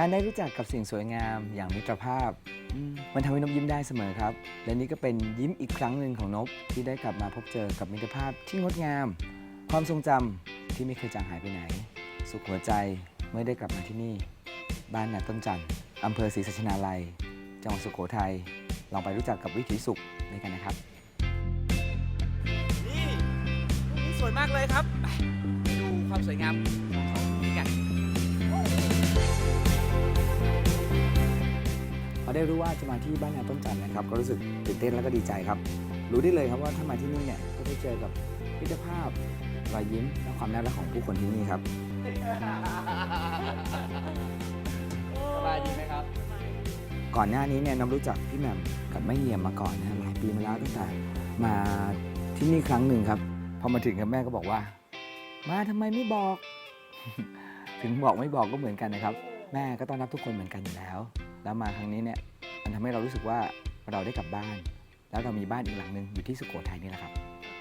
การได้รู้จักกับสิ่งสวยงามอย่างมิตรภาพ มันทำให้นบยิ้มได้เสมอครับ และนี่ก็เป็นยิ้มอีกครั้งหนึ่งของนบที่ได้กลับมาพบเจอกับมิตรภาพที่งดงาม ความทรงจำที่ไม่เคยจางหายไปไหน สุขหัวใจเมื่อได้กลับมาที่นี่ บ้านนาต้นจันทร์อำเภอศรีสัชนาลัย จังหวัดสุโขทัยลองไปรู้จักกับวิถีสุขด้วยกันนะครับ นี่ลูกนี้สวยมากเลยครับ ไปดูความสวยงามของเขาด้วยกัน พอได้รู้ว่าจะมาที่บ้านนาต้นจันทร์นะครับ ก็รู้สึกตื่นเต้นแล้วก็ดีใจครับ รู้ได้เลยครับว่าถ้ามาที่นี่เนี่ยก็ได้เจอกับมิตรภาพรอยยิ้มและความน่ารักของผู้คนที่นี่ครับสบายดีไหมครับ ก่อนหน้านี้เนี่ยน้ำรู้จักพี่แหม่มกับแม่เยี่ยมมาก่อนนะหลายปีมาแล้วตั้งแต่มาที่นี่ครั้งหนึ่งครับพอมาถึงกับแม่ก็บอกว่า มาทำไมไม่บอก ถึงบอกไม่บอกก็เหมือนกันนะครับ แม่ก็ต้อนรับทุกคนเหมือนกันอยู่แล้ว แล้วมาครั้งนี้เนี่ยมันทำให้เรารู้สึกว่าเราได้กลับบ้าน แล้วเรามีบ้านอีกหลังหนึ่งอยู่ที่สุโขทัยนี่แหละครับ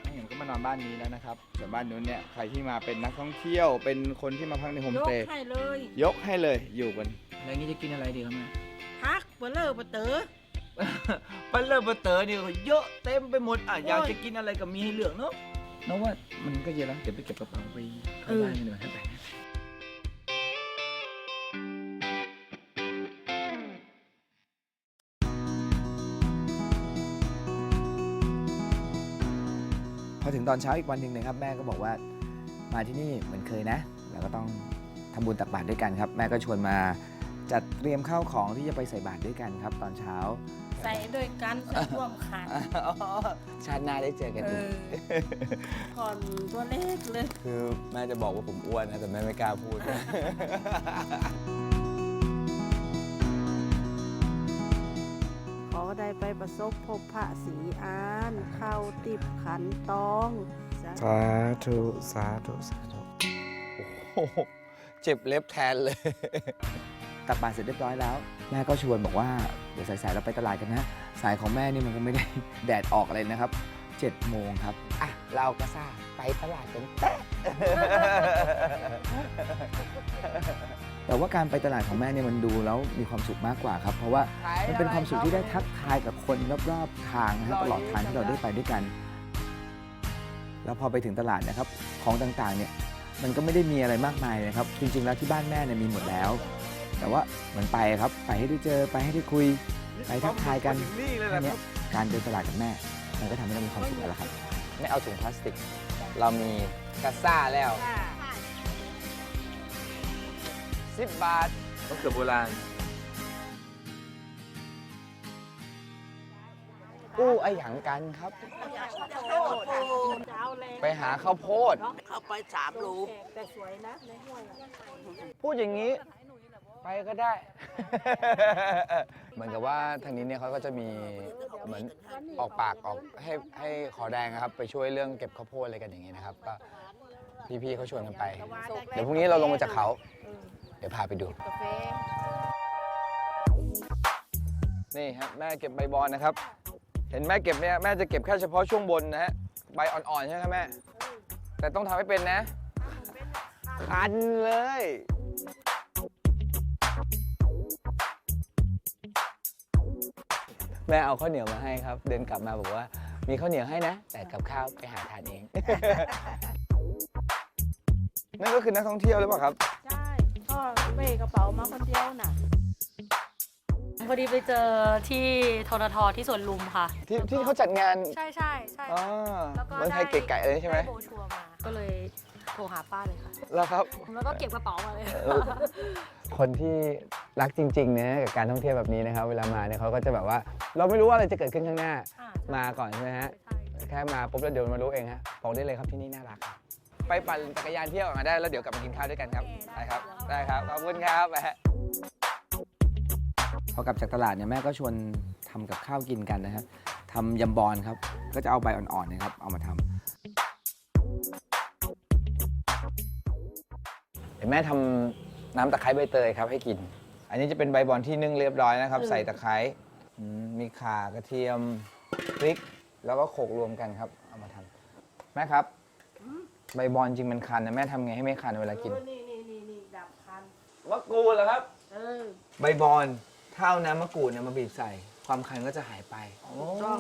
น้องเห็นก็มานอนบ้านนี้แล้วนะครับส่วนบ้านนู้นเนี่ยใครที่มาเป็นนักท่องเที่ยวเป็นคนที่มาพักในโฮมยสกเตย์ให้เลยยกให้เลยอยู่กันแล้วงี้จะกินอะไรดีครับแม่พักเบลเลอร์เบเต๋อปันเลอร์เบอร์เตอร์นี่ก็เยอะเต็มไปหมดอะโอ้ยอยากจะกินอะไรก็มีให้เลือกเนาะน้องว่ามันก็เยอะแล้วเดี๋ยวไปเก็บกระเป๋าไปเข้าบ้านกันดีกว่าไป ตอนเช้าอีกวันหนึ่งนะครับ แม่ก็บอกว่ามาที่นี่เหมือนเคยนะเราก็ต้องทำบุญตักบาตรด้วยกันครับ แม่ก็ชวนมาจัดเตรียมข้าวของที่จะไปใส่บาตรด้วยกันครับ ตอนเช้า ใส่ด้วยกันใส่ร่วมขันชาติหน้าได้เจอกันเออีกอก่อนตัวเล็กเลย คือแม่จะบอกว่าผมอ้วนนะแต่แม่ไม่กล้าพูด ปประสบพบพระศรีอาน เข้าติบขันตอง สาธุ สาธุ สาธุโอ้โหเจ็บเล็บแทนเลยตักบาตรเสร็จเรียบร้อยแล้ว แม่ก็ชวนบอกว่า เดี๋ยวสายๆเราไปตลาดกันนะ สายของแม่นี่มันก็ไม่ได้ แดดออกอะไรนะครับ7โมงครับ อะ เราก็ซ่าไปตลาดกันแต๊ะ แต่ว่าการไปตลาดของแม่เนี่ยมันดูแล้วมีความสุขมากกว่าครับ เพราะว่ามันเป็นความสุขที่ได้ทักทายกับคนรอบๆทางนะครับตลอดทางที่เราได้ไปด้วยกัน แล้วพอไปถึงตลาดนะครับของต่างๆเนี่ยมันก็ไม่ได้มีอะไรมากมายนะครับ จริงๆแล้วที่บ้านแม่เนี่ยมีหมดแล้ว แต่ว่าเหมือนไปครับไปให้ได้เจอไปให้ได้คุย ไปทักทายกันนี่เลยแค่นี้การเดินตลาดกับแม่ มันก็ทำให้เรามีความสุขแล้วครับไม่เอาถุงพลาสติก เรามีกาซ่าแล้ว 10บาทมะเขือโบราณ อู้ไอหยังกันครับ ไปหาข้าวโพด เข้าไปสามรูแต่สวยนะในห้วยอะพูดอย่างนี้ ไปก็ได้ เหมือนกับว่าทางนี้เนี่ยเขาก็จะมีเหมือนออกปากออกให้ให้ขอแดงนะครับ ไปช่วยเรื่องเก็บข้าวโพดอะไรกันอย่างนี้นะครับ ก็พี่ๆเขาชวนกันไป เดี๋ยวพรุ่งนี้เราลงมาจากเขา เดี๋ยวพาไปดู กาแฟนี่ครับแม่เก็บใบบอนนะครับ เห็นแม่เก็บเนี่ยแม่จะเก็บแค่เฉพาะช่วงบนนะฮะใบอ่อนๆใช่ไหมครับแม่ แต่ต้องทำให้เป็นนะคันเลย แม่เอาข้าวเหนียวมาให้ครับ เดินกลับมาบอกว่า มีข้าวเหนียวให้นะ แต่กับข้าวไปหาทานเอง นั่นก็คือนักท่องเที่ยวหรือเปล่าครับใช่ พ่อเป้กระเป๋ามาคนเดียวน่ะพอดีไปเจอที่ทรทที่สวนลุมค่ะ ที่ที่เขาจัดงานใช่ใช่ใช่อ๋อแล้วก็เมืองไทยเก๋ไก่เลยใช่ไหมด้โบรชัวร์มา ก็เลยโทรหาป้าเลยค่ะ แล้วครับ แล้วก็เก็บกระเป๋ามาเลย คนที่รักจริงๆนะกับการท่องเที่ยวแบบนี้นะครับ เวลามาเนี่ยเขาก็จะแบบว่า เราไม่รู้ว่าอะไรจะเกิดขึ้นข้างหน้าอ่ามาก่อนใช่ไหมฮะใช่แค่มาปุ๊บแล้วเดี๋ยวมารู้เองฮะบอกได้เลยครับที่นี่น่ารักครับ ไปปั่นจักรยานเที่ยวกันได้ แล้วเดี๋ยวกลับมากินข้าวด้วยกันครับได้ครับได้ครับขอบคุณครับไปฮะพอกลับจากตลาดเนี่ยแม่ก็ชวนทำกับข้าวกินกันนะครับทำยำบอนครับ ก็จะเอาใบอ่อนๆเนะครับ เอามาทำเดี๋ยวแม่ทำน้ำตะไคร้ใบเตยครับให้กิน อันนี้จะเป็นใบบอนที่นึ่งเรียบร้อยนะครับ ใส่ตะไคร้อืมมีข่ากระเทียมพริก แล้วก็โขลกรวมกันครับ เอามาทำแม่ครับ ใบบอนจริงมันคันนะแม่ทำไงให้ไม่คันเวลากิน เออนี่นี่นี่นี่ดับคัน มะกรูดเหรอครับ เอเออใบบอนถ้าเอาน้ำมะกรูดเนี่ยมาบีบใส่ ความคันก็จะหายไปถูกต้อง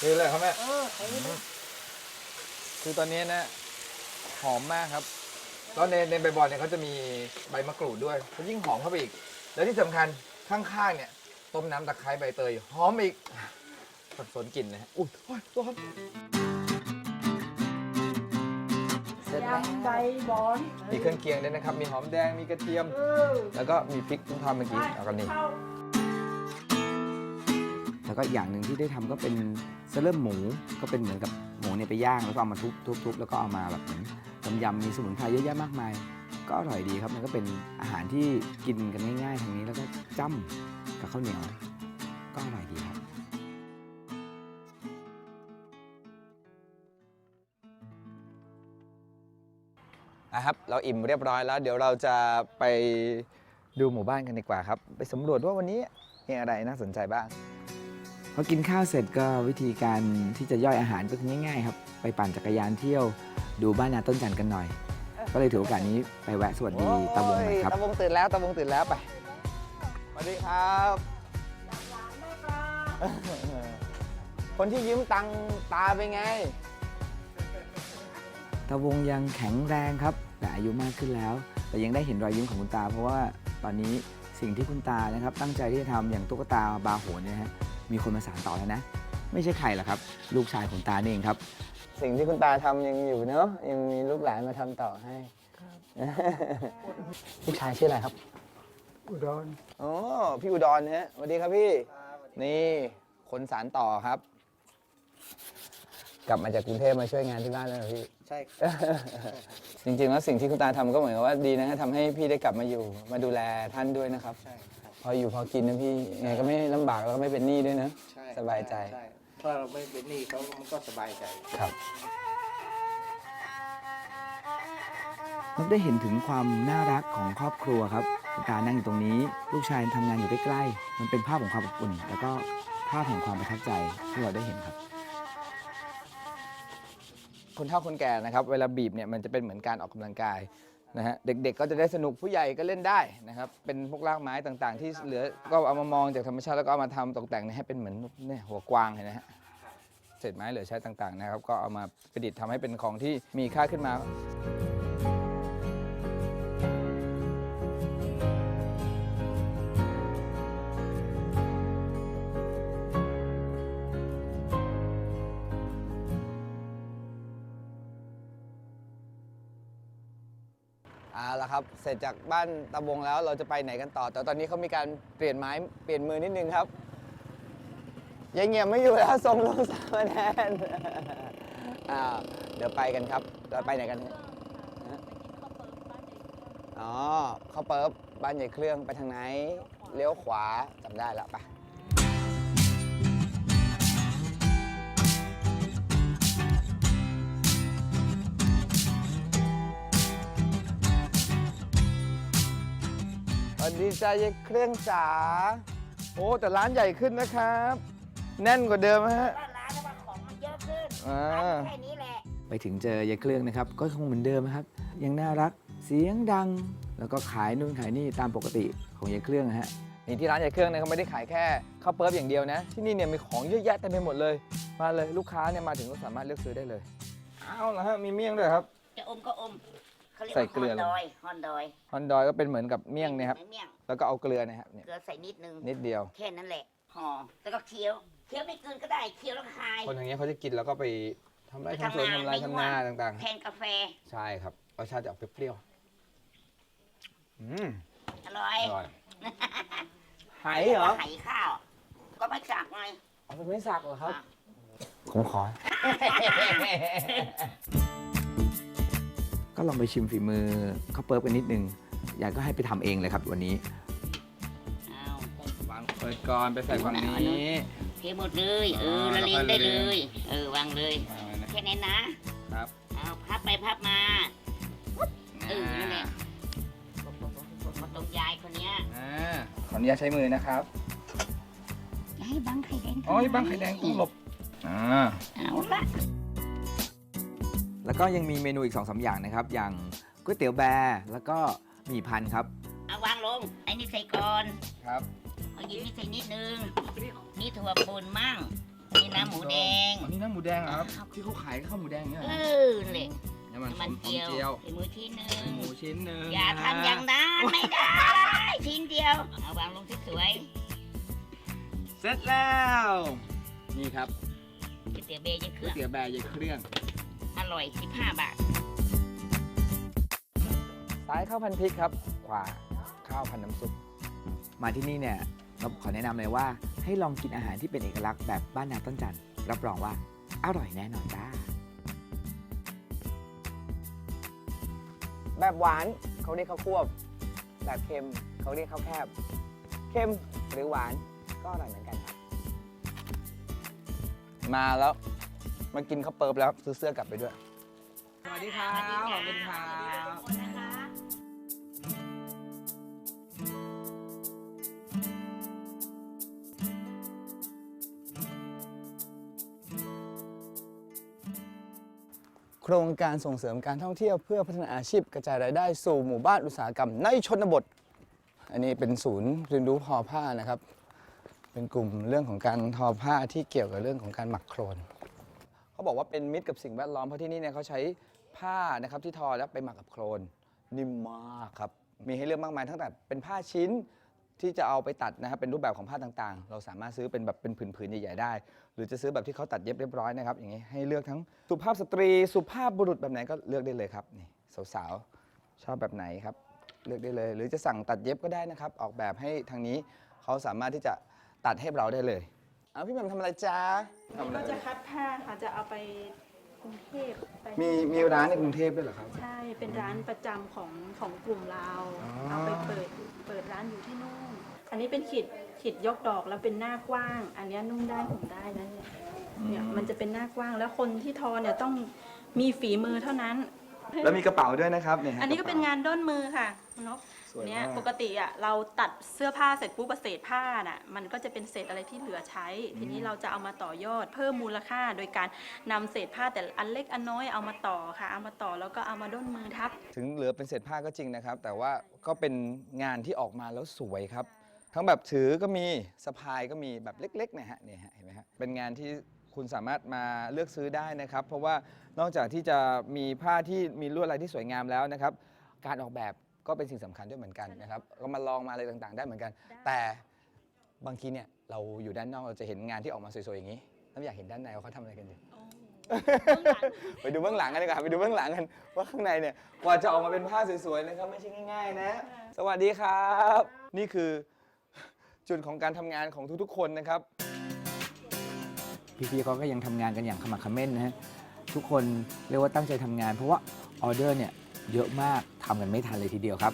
คือเลยครับแม่ เออไอ้นี่คือตอนนี้นะหอมมากครับ แล้วในในใบบอนเนี่ยเขาจะมีใบมะกรูดด้วยมันยิ่งหอมเข้าไปอีก แล้วที่สำคัญข้างๆเนี่ยต้มน้ำตะไคร้ใบเตยหอมอีก สับสนกลิ่นเลยฮะอุ้ยโอ้ยตัวครับเสร็จแล้วยำใบบอนมีเครื่องเคียงด้วยนะครับ มีหอมแดง มีกระเทียม เออแล้วก็มีพริกที่ทำเมื่อกี้เอากันนี่ เข้าแล้วก็อีกอย่างหนึ่งที่ได้ทำก็เป็นเซเลอร์หมูก็เป็นเหมือนกับหมูเนี่ยไปย่างแล้วก็เอามาทุบทุบทุบแล้วก็เอามาแบบเหมือนยำยำมีสมุนไพรเยอะแยะมากมาย ก็อร่อยดีครับมันก็เป็นอาหารที่กินกันง่ายๆทางนี้แล้วก็จ้ำกับข้าวเหนียวก็อร่อยดีครับ นะครับ เราอิ่มเรียบร้อยแล้ว เดี๋ยวเราจะไปดูหมู่บ้านกันดีกว่าครับ ไปสำรวจว่าวันนี้มีอะไรน่าสนใจบ้างพอกินข้าวเสร็จก็วิธีการที่จะย่อยอาหารก็คือง่ายๆครับ ไปปั่นจักรยานเที่ยวดูบ้านนาต้นจันทร์กันหน่อย ก็เลยถือโอกาสนี้ไปแวะสวัสดีตาวงหน่อยครับตะวงตื่นแล้วตะวงตื่นแล้วไปสวัสดีครับ คนที่ยืมตังค์ตาเป็นไง ตาวงยังแข็งแรงครับ แต่อายุมากขึ้นแล้ว แต่ยังได้เห็นรอยยิ้มของคุณตา เพราะว่าตอนนี้สิ่งที่คุณตานะครับ ตั้งใจที่จะทำอย่างตุ๊กตาบาโหนเนี่ยนะฮะมีคนมาสานต่อแล้วนะ ไม่ใช่ใครหรอกครับ ลูกชายของตานี่เองครับ สิ่งที่คุณตาทำยังอยู่เนอะยังมีลูกหลานมาทำต่อให้ ลูกชายชื่ออะไรครับ อุดรอ๋อพี่อุดรฮะสวัสดีครับพี่ นี่คนสารต่อครับ กลับมาจากกรุงเทพมาช่วยงานที่บ้านแล้วเหรอพี่ ใช่จริงๆแล้วสิ่งที่คุณตาทำก็เหมือนกับว่าดีนะทำให้พี่ได้กลับมาอยู่ มาดูแลท่านด้วยนะครับ ใช่ครับพออยู่พอกินนะพี่ยังไงก็ไม่ลำบากแล้วก็ไม่เป็นหนี้ด้วยนะ ใช่สบายใจ ช่ถ้าเราไม่เป็นหนี้เขามันก็สบายใจ ครับเราได้เห็นถึงความน่ารักของครอบครัวครับคุณตานั่งอยู่ตรงนี้ ลูกชายทำงานอยู่ใกล้ๆมันเป็นภาพของความอบอุ่น แล้วก็ภาพแห่งความประทับใจที่เราได้เห็นครับ คนเฒ่าคนแก่นะครับ เวลาบีบเนี่ยมันจะเป็นเหมือนการออกกำลังกายนะฮะเด็กๆก็จะได้สนุกผู้ใหญ่ก็เล่นได้นะครับเป็นพวกรากไม้ต่างๆ ที่เหลือก็เอามามองจากธรรมชาติแล้วก็เอามาทำตกแต่งให้เป็นเหมือนเนี่ยหัวกวางเห็นไหมฮะเศษไม้เหลือใช้ต่างๆนะครับ ก็เอามาประดิษฐ์ทำให้เป็นของที่มีค่าขึ้นมา ครับ เสร็จจากบ้านตะวงแล้วเราจะไปไหนกันต่อ แต่ตอนนี้เขามีการเปลี่ยนไม้เปลี่ยนมือนิดนึงครับยายเงียบไม่อยู่แล้วส่งลงสามแทนอ่าเดี๋ยวไปกันครับเราไปไหนกันฮะอ๋อเข้าเปิบบ้านใหญ่เครื่องไปทางไหน เลี้ยวขวาจำได้แล้วไป สวัสดีจ้ายายเครื่องจ๋าโอ้แต่ร้านใหญ่ขึ้นนะครับ แน่นกว่าเดิมฮะร้านร้านว่าของมันเยอะขึ้นอ่าแค่นี้แหละ ไปถึงเจอยายเครื่องนะครับ ก็คงเหมือนเดิมนะครับ ยังน่ารักเสียงดัง แล้วก็ขายนู่นขายนี่ตามปกติของยายเครื่องนะฮะ นี่ที่ร้านใหญ่เครื่องเนี่ยเขาไม่ได้ขายแค่ข้าวเปิ๊บอย่างเดียวนะ ที่นี่เนี่ยมีของเยอะแยะเต็มไปหมดเลย มาเลยลูกค้าเนี่ยมาถึงก็สามารถเลือกซื้อได้เลย เอาละฮะมีเมี่ยงด้วยครับ จะอมก็อม เขาเรียกใส่ว่าเกลือฮอนดอยฮอนดอยฮอนดอยก็เป็นเหมือนกับเมี่ยงเนยครับหมือเมี่ยงแล้วก็เอาเกลือนะครับเนี่ยเกลือใส่นิดนึงนิดเดียว แค่นั้นแหละห่อแล้วก็เคี้ยวเคี้ยวไม่กลืนก็ได้เคี้ยวแล้วก็คาย คนอย่างเงี้ยเขาจะกินแล้วก็ไปทำไร่ไปทำสวนทำทำงานไรไม่ทำนาว่างต่างแทนกาแฟๆ ใช่ครับรสชาติจะออกเปรี้ยวๆอืมอร่ออยร่อยไหเหรอไหข้าว ก็ไม่จักไงเอาเป็นไม่สักเหรอครับ ผมขอ ก็ลองไปชิมฝีมือข้าวเปิ๊บกันนิดนึงยายก็ให้ไปทำเองเลยครับวันนี้เอาวางเปิดก่อนไปใส่ฝั่งนี้เทหมดเลย เอออ่าละเลงได้แล้วเลก็ละเลงยเออวางเลยวางไว้นะแค่นี้นะครับเอาพับไปพับมา เออนั่นแหละ มาตรงยายคนเนี้ยอ่าขออนุญาตใช้มือนะครับยายบังไข่แดงอ๋อบังไข่แดงต้องหลบอ่าเอาละ แล้วก็ยังมีเมนูอีก2อสอย่างนะครับ อย่างก๋วยเตี๋ยวแบร์แล้วก็หมี่พันครับเอาวางลงไอ้นี่ใส่ก่อนครับเอาหยิบนี่ใส่นิดนึงนี่ถั่วป่นมั่งนี่น้ำหมูแดงอันนี้น้ำหมูแดงเหรอครับที่เขาขายข้าวหมูแดงเนี่ยเอเหรออเลยน้ำมันน้ำมันหอมเจียวเจียวใส่มือชิ้นหนึ่งหมูชิ้นหนึ่งอย่าทำอย่างนั้นไม่ได้ชิ้นเดียวเอาวางลงสวยเสร็จแล้ว นี่ครับๆก๋วยเตี๋ยวเบย์ยังเคก๋วยรื่องเตี๋ยวแบร์ยายเครื่องอ ร่อย 15 บาท ซ้ายข้าวพันพริกครับ ขวาข้าวพันน้ำซุป มาที่นี่เนี่ยเราขอแนะนำเลยว่า ให้ลองกินอาหารที่เป็นเอกลักษณ์แบบบ้านนาต้นจันทร์รับรองว่าอร่อยแน่นอนจ้า แบบหวานเขาเรียกข้าวควบ แบบเค็มเขาเรียกข้าวแคบ เค็มหรือหวานก็อร่อยเหมือนกันครับ มาแล้ว มากินข้าวเปิบแล้วซื้อเสื้อกลับไปด้วย สวัสดีครับ ขอบคุณครับโครงการส่งเสริมการท่องเที่ยวเพื่อพัฒนาอาชีพกระจายรายได้สู่หมู่บ้านอุตสาหกรรมในชนบท อันนี้เป็นศูนย์เรียนรู้ทอผ้านะครับ เป็นกลุ่มเรื่องของการทอผ้าที่เกี่ยวกับเรื่องของการหมักโครน เขาบอกว่าเป็นมิตรกับสิ่งแวดล้อมเพราะที่นี่เนี่ยเขาใช้ผ้านะครับที่ทอแล้วไปหมักกับโครนนิ่มมากครับมีให้เลือกมากมายตั้งแต่เป็นผ้าชิ้นที่จะเอาไปตัดนะครับเป็นรูปแบบของผ้าต่างๆ เราสามารถซื้อเป็นแบบเป็นผืนๆใหญ่ๆได้ หรือจะซื้อแบบที่เขาตัดเย็บเรียบร้อยนะครับอย่างนี้ให้เลือกทั้งสุภาพสตรีสุภาพบุรุษแบบไหนก็เลือกได้เลยครับนี่สาวๆชอบแบบไหนครับเลือกได้เลย หรือจะสั่งตัดเย็บก็ได้นะครับ ออกแบบให้ทางนี้เขาสามารถที่จะตัดให้เราได้เลย เอาพี่แหม่มทำอะไรจ้าทำอะไรก็จะคัดผ้าค่ะจะเอาไปกรุงเทพไปมีมีร้านในกรุงเทพด้วยเหรอครับ ใช่เป็นร้านประจำของของกลุ่มเราอ๋อ เอาไปเปิดเปิดร้านอยู่ที่นู่นอันนี้เป็นขีดขีดยกดอกแล้วเป็นหน้ากว้าง อันเนี้ยนุ่งได้ผมได้นะเนี่ยเนี่ยมันจะเป็นหน้ากว้างแล้วคนที่ทอเนี่ยต้องมีฝีมือเท่านั้น แล้วมีกระเป๋าด้วยนะครับเนี่ยฮะอันนี้ก็เป็นงานด้นมือค่ะคุณนกส วยเนี่ยมาก ปกติอะเราตัดเสื้อผ้าเสร็จปุ๊บเศษผ้าน่ะมันก็จะเป็นเศษอะไรที่เหลือใช้ ทีนี้เราจะเอามาต่อยอดเพิ่มมูลค่า โดยการนำเศษผ้าแต่ละอันเล็กอันน้อยเอามาต่อค่ะ เอามาต่อแล้วก็เอามาด้นมือทับ ถึงเหลือเป็นเศษผ้าก็จริงนะครับ แต่ว่าก็เป็นงานที่ออกมาแล้วสวยครับ ทั้งแบบถือก็มีสะพายก็มีแบบเล็กๆนะฮะเนี่ยฮะเห็นไหมฮะเป็นงานที่คุณสามารถมาเลือกซื้อได้นะครับ เพราะว่านอกจากที่จะมีผ้าที่มีลวดลายที่สวยงามแล้วนะครับ การออกแบบ ก็เป็นสิ่งสำคัญด้วยเหมือนกันนะครับก็มาลองมาอะไรต่างๆ ได้เหมือนกัน แต่บางทีเนี่ยเราอยู่ด้านนอกเราจะเห็นงานที่ออกมาสวยๆอย่างนี้แล้วอยากเห็นด้านในว่าเขาทำอะไรกันอยู่ไปดูเบื้องหลังกันดีกว่าไปดูเบื้องหลังกันว่าข้างในเนี่ยกว่าจะออกมาเป็นผ้าสวยๆนะครับไม่ใช่ง่าย ๆ นะ สวัสดีครับ นี่คือจุดของการทำงานของทุกๆ คนนะครับ พี่ๆเขาก็ยังทำงานกันอย่างขมักเขม้นนะฮะ ทุกคนเรียกว่าตั้งใจทำงาน เพราะว่าออเดอร์เนี่ย เยอะมากทำกันไม่ทันเลยทีเดียวครับ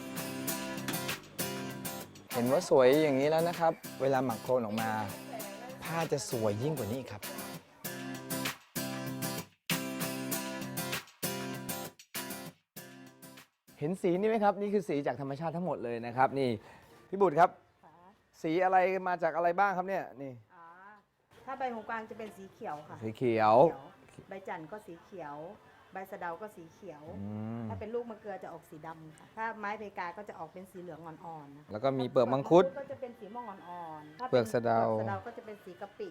เห็นว่าสวยอย่างนี้แล้วนะครับ เวลาหมักโครนออกมา ผ้าจะสวยยิ่งกว่านี้อีกครับ เห็นสีนี่ไหมครับ นี่คือสีจากธรรมชาติทั้งหมดเลยนะครับ นี่พี่บุตรครับสีอะไรมาจากอะไรบ้างครับเนี่ยนี่ อ๋อถ้าใบหูกวางจะเป็นสีเขียวค่ะสีเขียวใบจันทร์ก็สีเขียว ใบสะเดาก็สีเขียว อืมถ้าเป็นลูกมะเกลือจะออกสีดำค่ะ ถ้าไม้เพกาก็จะออกเป็นสีเหลืองอ่อนๆนะคะแล้วก็มีเปลือกมังคุด ก็จะเป็นสีม่วงอ่อนๆถ้าเปลือกสะเดาปลือกสะเดาก็จะเป็นสีกะปิ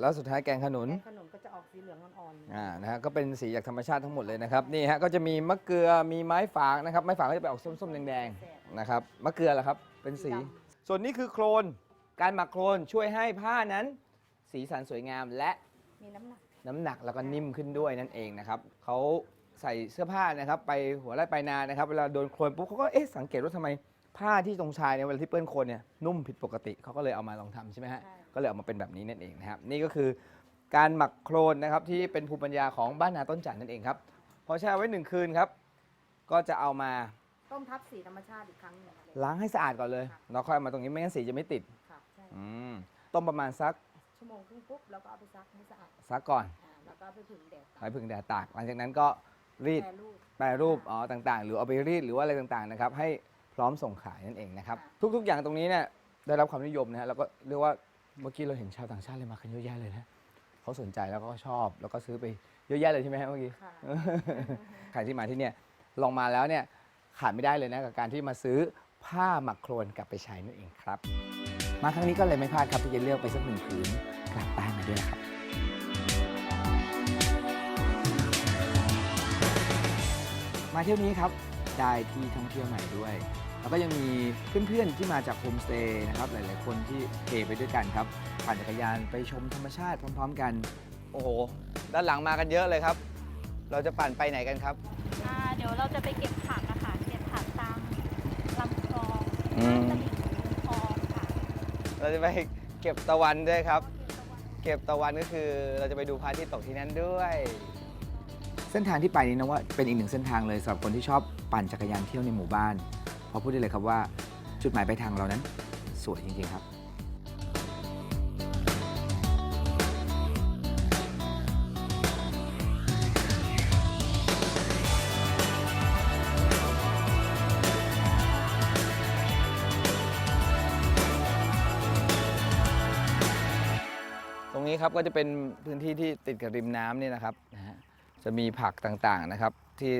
แล้วสุดท้ายแกงขนุน แกงขนุนก็จะออกสีเหลืองอ่อนๆอ่า นะฮะ ก็เป็นสีจากธรรมชาติทั้งหมดเลยนะครับ นี่ฮะ ก็จะมีมะเกลือ มีไม้ฝางนะครับ ไม้ฝางก็จะไปออกส้มๆ แดงๆ นะครับ มะเกลือล่ะครับ เป็นสี ส่วนนี้คือโครน การหมักโครนช่วยให้ผ้านั้น สีสันสวยงามและมีน้ำหนัก น้ำหนักแล้วก็นิ่มขึ้นด้วยนั่นเองนะครับเขาใส่เสื้อผ้านะครับ ไปหัวไร่ไปนานะครับ เวลาโดนโคลนปุ๊บเขาก็เอ๊ะสังเกตว่าทำไมผ้าที่ตรงชายเนี่ยเวลาที่เปื้อนโคลนเนี่ยนุ่มผิดปกติเขาก็เลยเอามาลองทำใช่ไหมฮะใช่ ก็เลยออกมาเป็นแบบนี้นั่นเองนะครับนี่ก็คือการหมักโคลนนะครับที่เป็นภูมิปัญญาของบ้านนาต้นจันทร์นั่นเองครับพอแช่ไว้หนึ่งคืนครับก็จะเอามา ต้มทับสีธรรมชาติอีกครั้งหนึ่ง ล้างให้สะอาดก่อนเลยแล้วค่อยเอามาตรงนี้ไม่งั้นสีจะไม่ติดค่ะใช่อืมต้มประมาณสัก ชั่วโมงครึ่งปุ๊บแล้วก็เอาไปซักให้สะอาดสักก่อนอ่าแล้วก็เอาไปผึ่งแดดไว้พึ่งแดดตากหลังจากนั้นก็รีดแปรรูป แปรรูปอ๋อต่างๆ หรือเอาไปรีดหรือว่าอะไรต่างๆนะครับให้พร้อมส่งขายนั่นเองนะครับทุกๆ อย่างตรงนี้เนี่ยได้รับความนิยมนะฮะแล้วก็เรียกว่าเมื่อกี้เราเห็นชาวต่างชาติเลยมากันเยอะแยะเลยนะเขาสนใจแล้วก็ชอบแล้วก็ซื้อไปเยอะแยะเลยใช่ไหมฮะเมื่อกี้ ค่ะ ใครที่มาที่เนี่ยลองมาแล้วเนี่ยขาดไม่ได้เลยนะกับการที่มาซื้อผ้าหมักโครนกลับไปใช้นั่นเองครับ มาครั้งนี้ก็เลยไม่พลาดครับที่จะเลือกไปสักหนึ่งผืนกลับบ้านมาด้วยนะครับมาเที่ยวนี้ครับได้ที่ท่องเที่ยวใหม่ด้วย แล้วก็ยังมีเพื่อนๆที่มาจากโฮมสเตย์นะครับหลายๆคนที่เทไปด้วยกันครับปั่นจักรยานไปชมธรรมชาติพร้อม ๆ กัน โอ้โห ด้านหลังมากันเยอะเลยครับ เราจะปั่นไปไหนกันครับ อ่าเดี๋ยวเราจะไปเก็บผักนะคะเก็บผักตามลำคลอง อืม ตลิ่งคลองค่ะ เราจะไปเก็บตะวันด้วยครับ เก็บตะวันก็คือเราจะไปดูพระอาทิตย์ตกที่นั่นด้วย เส้นทางที่ไปนี้นะว่าเป็นอีกหนึ่งเส้นทางเลยสำหรับคนที่ชอบปั่นจักรยานเที่ยวในหมู่บ้านเพราะพูดได้เลยครับว่า จุดหมายปลายทางของเรานั้นสวยจริงๆครับ ครับก็จะเป็นพื้นที่ที่ติดกับริมน้ำเนี่ยนะครับนะฮะจะมีผักต่างๆนะครับ ที่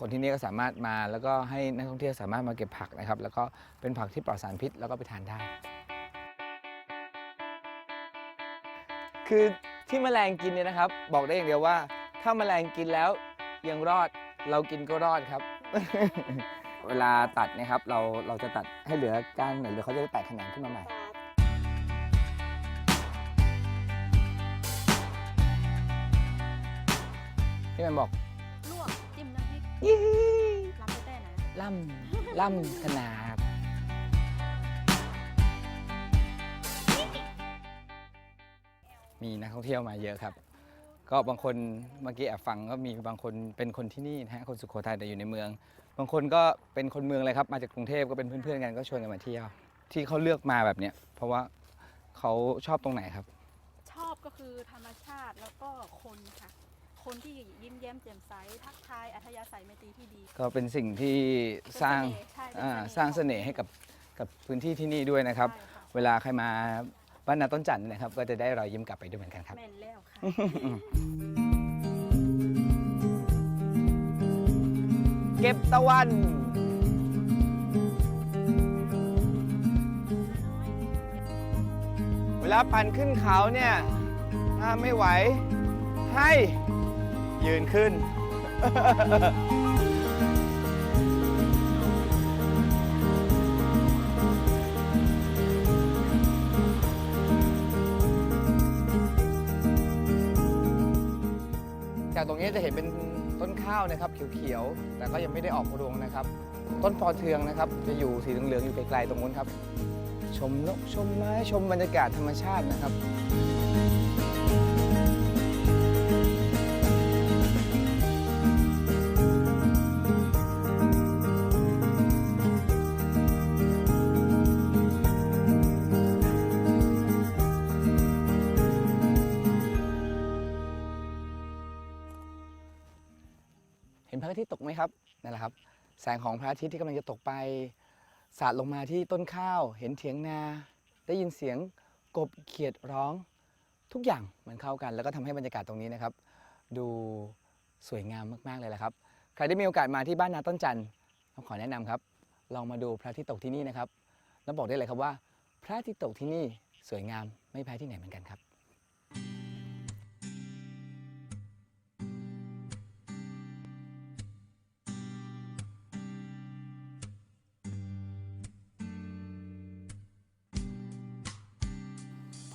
คนที่นี่ก็สามารถมาแล้วก็ให้นักท่องเที่ยวสามารถมาเก็บผักนะครับ แล้วก็เป็นผักที่ปลอดสารพิษแล้วก็ไปทานได้ คือที่แมลงกินเนี่ยนะครับ บอกได้อย่างเดียวว่า ถ้าแมลงกินแล้วยังรอดเรากินก็รอดครับ เวลาตัดนะครับเราเราจะตัดให้เหลือก้านหน่อยหรือเขาจะได้แตกแขนงขึ้นมาใหม่ พี่แมนบอกลวกจิ้มน้ำพริกยี่รับไปแต่นะล่ำล่ำขนาดมีนักท่องเที่ยวมาเยอะครับ ก็บางคนเมื่อกี้แอบฟังก็มีบางคนเป็นคนที่นี่นะฮะคนสุโขทัยแต่อยู่ในเมือง บางคนก็เป็นคนเมืองเลยครับ มาจากกรุงเทพก็เป็นเพื่อนๆกันก็ชวนกันมาเที่ยว ที่เขาเลือกมาแบบเนี้ยเพราะว่าเขาชอบตรงไหนครับ ชอบก็คือธรรมชาติแล้วก็คนค่ะ คนที่ยิ้มแย้มแจ่มใสทักทายอัธยาศัยไมตรีที่ดีก็เป็นสิ่งที่สร้างเป็นเสน่ห์ใช่เป็นอ่าเสน่ห์สร้างเสน่ห์ให้กับกับพื้นที่ที่นี่ด้วยนะครับ ใช่ค่ะเวลาใครมาบ้านนาต้นจันทร์นะครับ ก็จะได้รอยยิ้มกลับไปด้วยเหมือนกันครับ แม่นแล้วค่ะ เก็บตะวัน เวลาปั่นขึ้นเขาเนี่ย ถ้าไม่ไหว ให้ ยืนขึ้น จากตรงนี้จะเห็นเป็นต้นข้าวนะครับเขียวๆ แต่ก็ยังไม่ได้ออกรวงนะครับ ต้นปอเทืองนะครับ จะอยู่สีเหลืองๆอยู่ไกลๆตรงนู้นครับ ชมนกชมไม้ชมบรรยากาศธรรมชาตินะครับ งของพระอาทิตย์ที่กำลังจะตกไป สาดลงมาที่ต้นข้าว เห็นเถียงนา ได้ยินเสียงกบเขียดร้อง ทุกอย่างมันเข้ากัน แล้วก็ทำให้บรรยากาศตรงนี้นะครับ ดูสวยงามมากๆเลยแหละครับ ใครได้มีโอกาสมาที่บ้านนาต้นจันทร์ขอแนะนำครับ ลองมาดูพระอาทิตย์ตกที่นี่นะครับ แล้วบอกได้เลยครับว่า พระอาทิตย์ตกที่นี่สวยงามไม่แพ้ที่ไหนเหมือนกันครับ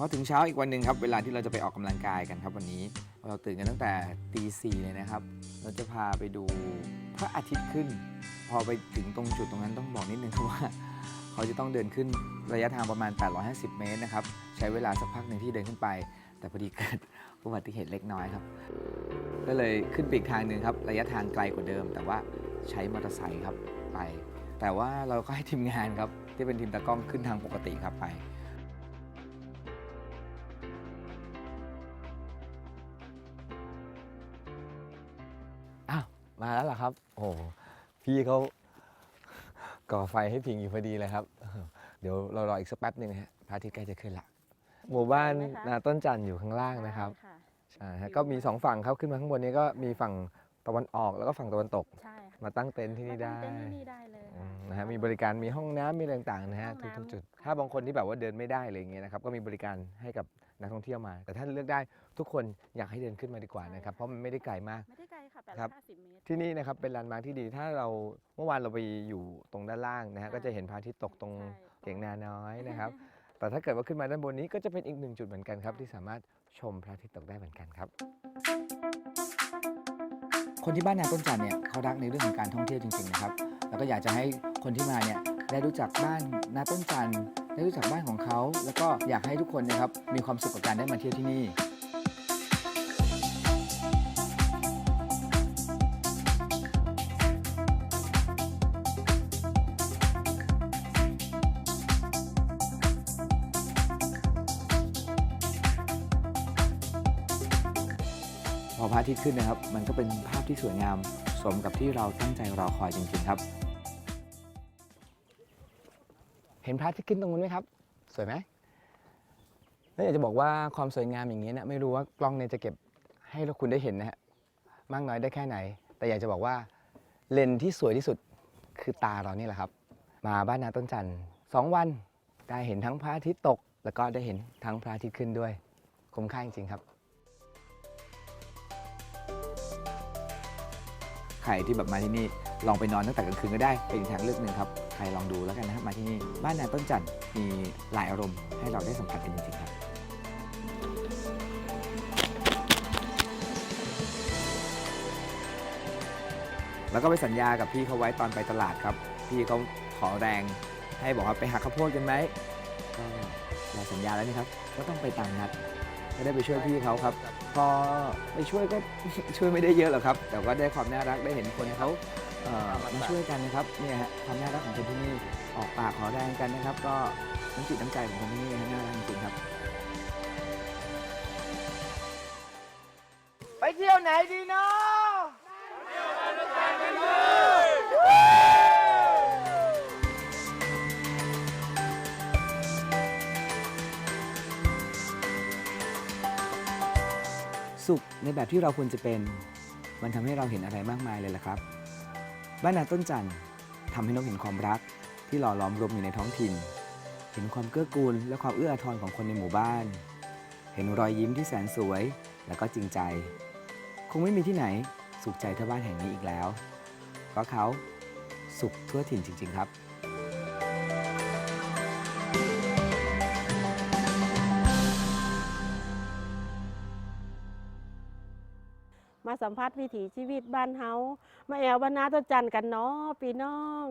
อถึงเช้าอีกวันหนึ่งครับ เวลาที่เราจะไปออกกำลังกายกันครับวันนี้ เราตื่นกันตั้งแต่ตีสี่เลยนะครับ เราจะพาไปดูพระอาทิตย์ขึ้น พอไปถึงตรงจุดตรงนั้นต้องบอกนิดนึงครับว่าเขาจะต้องเดินขึ้นระยะทางประมาณ 850 เมตรนะครับ ใช้เวลาสักพักหนึ่งที่เดินขึ้นไป แต่พอดีเกิดอุบัติเหตุเล็กน้อยครับ ก็เลยขึ้นไปอีกทางหนึ่งครับ ระยะทางไกลกว่าเดิม แต่ว่าใช้มอเตอร์ไซค์ครับไป แต่ว่าเราก็ให้ทีมงานครับที่เป็นทีมตากล้องขึ้นทางปกติครับไป มาแล้วเหรอครับ โอ้โหพี่เขาก่อไฟให้พิงอยู่พอดีเลยครับ เดี๋ยวเรารออีกสักแป๊บหนึ่งนะฮะพระอาทิตย์ใกล้จะขึ้นละหมู่บ้านเห็นไหมคะนาต้นจันทร์อยู่ข้างล่างนะครับค่ะใช่ฮะก็มีสองฝั่งครับขึ้นมาข้างบนนี้ก็มีฝั่งตะวันออกแล้วก็ฝั่งตะวันตกใช่ค่ะมาตั้งเต็นท์ที่นี่ได้มาตั้งเต็ นท์ที่นี่ได้เลยอืค่ะมนะฮะมีบริการมีห้องน้ำมีอะไรต่างๆนะฮะห้องน้ำ ทุกๆจุด ถ้าบางคนที่แบบว่าเดินไม่ได้อะไรอย่างเงี้ยนะครับก็มีบริการให้กับนักท่องเที่ยวมา แต่ถ้าเลือกได้ทุกคนอยากให้เดินขึ้นมาดีกว่านะครับเพราะมันไม่ได้ไกลมาก ไม่ได้ไกลค่ะแปดครัร้อบยห้าสิบเมตร ที่นี่นะครับเป็นแลนด์มาร์คที่ดีถ้าเราเมื่อวานเราไปอยู่ตรงด้านล่างนะฮะใช่ก็จะเห็นพระอาทิตย์ตกตรงใช่เถียงนาน้อยนะครับ แต่ถ้าเกิดว่าขึ้นมาด้านบนนี้ก็จะเป็นอีกหนึ่งจุดเหมือนกันครับใช่ที่สามารถชมพระอาทิตย์ตกได้เหมือนกันครับ คนที่บ้านนาต้นจันเนี่ยเขารักในเรื่องของการท่องเที่ยวจริงๆนะครับ แล้วก็อยากจะให้คนที่มาเนี่ยได้รู้จักบ้านนาต้นจันได้รู้จักบ้านของเขา แล้วก็อยากให้ทุกคนนะครับมีความสุขกับการได้มาเที่ยวที่นี่พอพระอาทิตย์ขึ้นนะครับ มันก็เป็นภาพที่สวยงาม สมกับที่เราตั้งใจรอคอยจริงๆครับ เห็นพระอาทิตย์ขึ้นตรงนู้นไหมครับ สวยไหมแล้วอยากจะบอกว่าความสวยงามอย่างนี้เนะไม่รู้ว่ากล้องเนี่ยจะเก็บให้เราคุณได้เห็นนะฮะมากน้อยได้แค่ไหน แต่อยากจะบอกว่าเลนที่สวยที่สุดคือตาเรานี่แหละครับ มาบ้านนาต้นจันทร์สองวันได้เห็นทั้งพระอาทิตย์ตก แล้วก็ได้เห็นทั้งพระอาทิตย์ขึ้นด้วย คุ้มค่าจริงๆครับ ใครที่แบบมาที่นี่ลองไปนอนตั้งแต่กลางคืนก็ได้เป็นอีกทางเลือกหนึ่งครับใครลองดูแล้วกันนะครับมาที่นี่บ้านนาต้นจันทร์มีหลายอารมณ์ให้เราได้สัมผัสกันจริงๆครับแล้วก็ไปสัญญากับพี่เขาไว้ตอนไปตลาดครับ พี่เขาขอแรงให้บอกว่าไปหักข้าวโพดกันไหมก็เราสัญญาแล้วนี่ครับ ก็ต้องไปตามนัด ก็ได้ไปช่วยพี่เขาครับ พอไปช่วยก็ ช่วยไม่ได้เยอะหรอกครับ แต่ว่าได้ความน่ารักได้เห็นคนเขาเอ่อมาช่วยกันนะครับเนี่ยฮะความน่ารักของคนที่นี่ออกปากขอแรงกันนะครับ ก็น้ำจิตน้ำใจของคนที่นี่น่ารักจริงๆครับ ไปเที่ยวไหนดีเนาะ สุขในแบบที่เราควรจะเป็น มันทำให้เราเห็นอะไรมากมายเลยล่ะครับ บ้านนาต้นจันทร์ทำให้นกเห็นความรักที่หล่อหลอมรวมอยู่ในท้องถิ่น เห็นความเกื้อกูลและความเอื้ออาทรของคนในหมู่บ้าน เห็นรอยยิ้มที่แสนสวยและก็จริงใจ คงไม่มีที่ไหนสุขใจเท่าบ้านแห่งนี้อีกแล้ว เพราะเขาสุขทั่วถิ่นจริง ๆ ครับ สัมผัสวิถีชีวิตบ้านเฮามาแอวบรรณาต้นจันทร์กันเนาะพี่น้อง